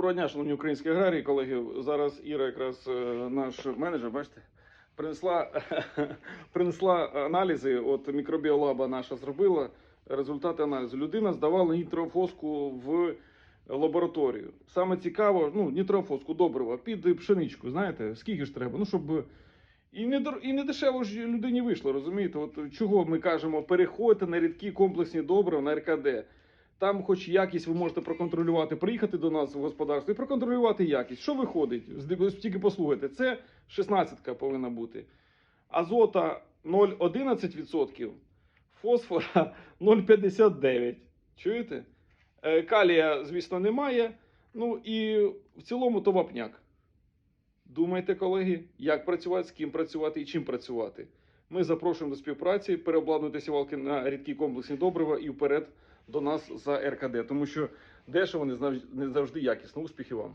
Доброго дня, шановні українські аграрії, колеги. Зараз Іра, якраз е, наш менеджер, бачите, принесла, принесла аналізи. От мікробіолаба наша зробила результати аналізу. Людина здавала нітрофоску в лабораторію. Саме цікаво, ну, нітрофоску добрива під пшеничку. Знаєте, скільки ж треба? Ну, щоб і не і не дешево ж людині вийшло, розумієте? От чого ми кажемо, переходьте на рідкі комплексні добрива на РКД. Там, хоч якість, ви можете проконтролювати, приїхати до нас в господарство і проконтролювати якість. Що виходить? Тільки послухайте, це 16 повинна бути. Азота 0,11%, фосфора 0,59. Чуєте? Е, Калія, звісно, немає. Ну і в цілому то вапняк. Думайте, колеги, як працювати, з ким працювати і чим працювати. Ми запрошуємо до співпраці, переобладнуйте сівалки на рідкі комплексні добрива і вперед до нас за РКД, тому що дешево не завжди- якісно. Успіхів вам!